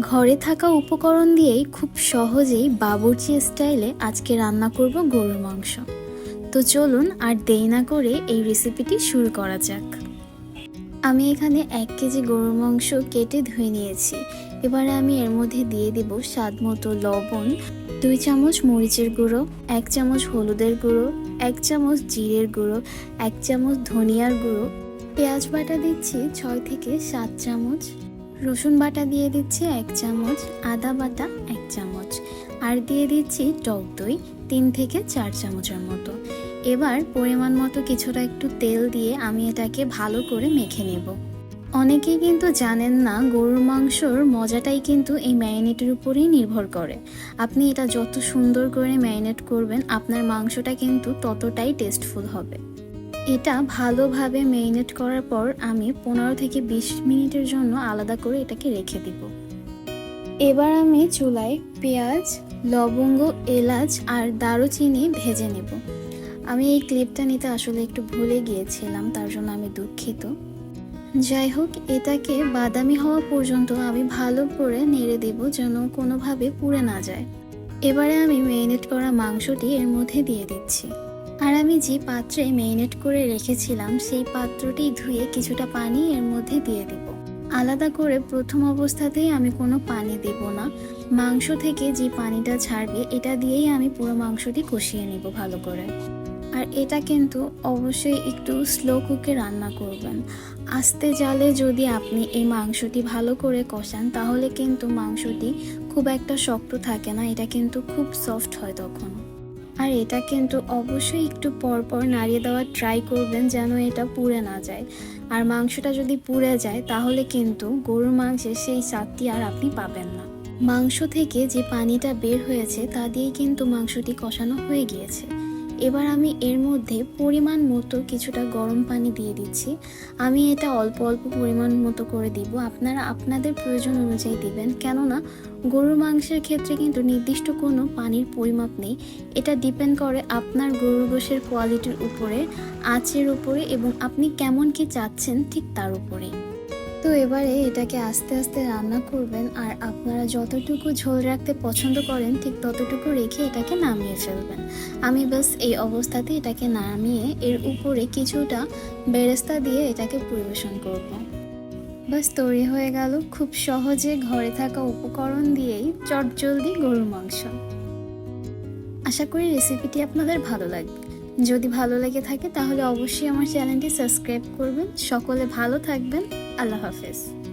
ঘরে থাকা উপকরণ দিয়েই খুব সহজেই বাবুর্চি স্টাইলে আজকে রান্না করব গরুর মাংস। তো চলুন আর দেরি না করে এই রেসিপিটি শুরু করা যাক। আমি এখানে এক কেজি গরুর মাংস কেটে ধুয়ে নিয়েছি। এবারে আমি এর মধ্যে দিয়ে দেব স্বাদ মতো লবণ, দুই চামচ মরিচের গুঁড়ো, এক চামচ হলুদের গুঁড়ো, এক চামচ জিরের গুঁড়ো, এক চামচ ধনিয়ার গুঁড়ো। পেঁয়াজ বাটা দিচ্ছি ছয় থেকে সাত চামচ। রসুন বাটা দিয়ে দিচ্ছি এক চামচ, আদা বাটা এক চামচ, আর দিয়ে দিচ্ছি টক দই তিন থেকে চার চামচের মতো। এবার পরিমাণ মতো কিছুটা একটু তেল দিয়ে আমি এটাকে ভালো করে মেখে নেব। অনেকেই কিন্তু জানেন না, গরুর মাংসর মজাটাই কিন্তু এই ম্যারিনেটের উপরেই নির্ভর করে। আপনি এটা যত সুন্দর করে ম্যারিনেট করবেন, আপনার মাংসটা কিন্তু ততটাই টেস্টফুল হবে। এটা ভালোভাবে মেরিনেট করার পর আমি পনেরো থেকে বিশ মিনিটের জন্য আলাদা করে এটাকে রেখে দিব। এবার আমি চুলায় পেঁয়াজ, লবঙ্গ, এলাচ আর দারুচিনি ভেজে নেব। আমি এই ক্লিপটা নিতে আসলে একটু ভুলে গিয়েছিলাম, তার জন্য আমি দুঃখিত। যাই হোক, এটাকে বাদামি হওয়া পর্যন্ত আমি ভালো করে নেড়ে দেব যেন কোনোভাবে পুড়ে না যায়। এবারে আমি মেরিনেট করা মাংসটি এর মধ্যে দিয়ে দিচ্ছি। আর আমি যে পাত্রে মেরিনেট করে রেখেছিলাম, সেই পাত্রটি ধুয়ে কিছুটা পানি এর মধ্যে দিয়ে দেব। আলাদা করে প্রথম অবস্থাতেই আমি কোনো পানি দেব না। মাংস থেকে যে পানিটা ছাড়বে, এটা দিয়েই আমি পুরো মাংসটি কষিয়ে নেব ভালো করে। আর এটা কিন্তু অবশ্যই একটু স্লো কুকে রান্না করবেন। আস্তে জালে যদি আপনি এই মাংসটি ভালো করে কষান, তাহলে কিন্তু মাংসটি খুব একটা শক্ত থাকে না, এটা কিন্তু খুব সফট হয় তখন। আর এটা কিন্তু অবশ্যই একটু পর পর নাড়িয়ে দেওয়ার ট্রাই করবেন যেন এটা পুড়ে না যায়। আর মাংসটা যদি পুড়ে যায়, তাহলে কিন্তু গরুর মাংসের সেই স্বাদটি আর আপনি পাবেন না। মাংস থেকে যে পানিটা বের হয়েছে, তা দিয়েই কিন্তু মাংসটি কষানো হয়ে গিয়েছে। এবার আমি এর মধ্যে পরিমাণ মতো কিছুটা গরম পানি দিয়ে দিচ্ছি। আমি এটা অল্প অল্প পরিমাণ মতো করে দিব। আপনারা আপনাদের প্রয়োজন অনুযায়ী দিবেন। কেননা গরুর মাংসের ক্ষেত্রে কিন্তু নির্দিষ্ট কোনো পানির পরিমাপ নেই। এটা ডিপেন্ড করে আপনার গরুর গোশের কোয়ালিটির উপরে, আঁচের উপরে এবং আপনি কেমন কি চাচ্ছেন ঠিক তার উপরে। তো এবারে এটাকে আস্তে আস্তে রান্না করবেন আর আপনারা যতটুকু ঝোল রাখতে পছন্দ করেন ঠিক ততটুকু রেখে এটাকে নামিয়ে ফেলবেন। আমি বাস এই অবস্থাতে এটাকে নামিয়ে এর উপরে কিছুটা বেরেস্তা দিয়ে এটাকে পরিবেশন করব। বাস তৈরি হয়ে গেল খুব সহজে ঘরে থাকা উপকরণ দিয়েই চটজলদি গরুর মাংস। আশা করি রেসিপিটি আপনাদের ভালো লাগবে। যদি ভালো লেগে থাকে তাহলে অবশ্যই আমার চ্যানেলটি সাবস্ক্রাইব করবেন। সকলে ভালো থাকবেন। আল্লাহ হাফেজ।